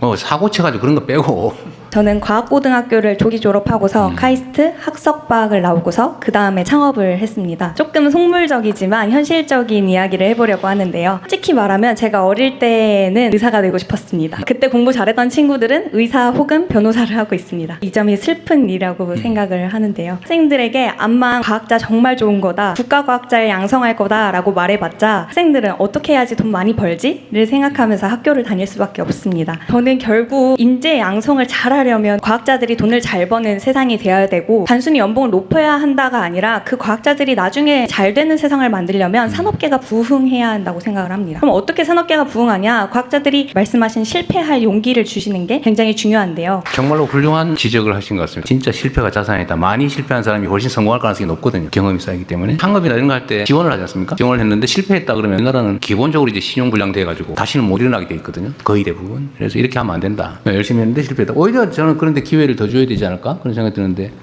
뭐 사고 쳐가지고 그런 거 빼고 저는 과학고등학교를 조기 졸업하고서 음. 카이스트 학석과학을 나오고서 그 다음에 창업을 했습니다. 조금 속물적이지만 현실적인 이야기를 해보려고 하는데요. 솔직히 말하면 제가 어릴 때는 의사가 되고 싶었습니다. 그때 공부 잘했던 친구들은 의사 혹은 변호사를 하고 있습니다. 이 점이 슬픈 일이라고 음. 생각을 하는데요. 학생들에게 암만 과학자 정말 좋은 거다, 국가과학자를 양성할 거다라고 말해봤자 학생들은 어떻게 해야지 돈 많이 벌지?를 생각하면서 학교를 다닐 수밖에 없습니다. 저는 결국 인재 양성을 잘 하려면 과학자들이 돈을 잘 버는 세상이 되어야 되고 단순히 연봉을 높여야 한다가 아니라 그 과학자들이 나중에 잘 되는 세상을 만들려면 산업계가 부흥해야 한다고 생각을 합니다. 그럼 어떻게 산업계가 부흥하냐? 과학자들이 말씀하신 실패할 용기를 주시는 게 굉장히 중요한데요. 정말로 훌륭한 지적을 하신 것 같습니다. 진짜 실패가 자산이다. 많이 실패한 사람이 훨씬 성공할 가능성이 높거든요. 경험이 쌓이기 때문에. 창업이나 이런 거 할 때 지원을 하지 않습니까? 지원을 했는데 실패했다 그러면 우리나라는 기본적으로 이제 신용 불량 돼 가지고 다시는 못 일어나게 돼 있거든요. 거의 대부분. 그래서 이렇게 하면 안 된다. 열심히 했는데 실패했다. 오히려 저는 그런데 기회를 더 줘야 되지 않을까? 그런 생각이 드는데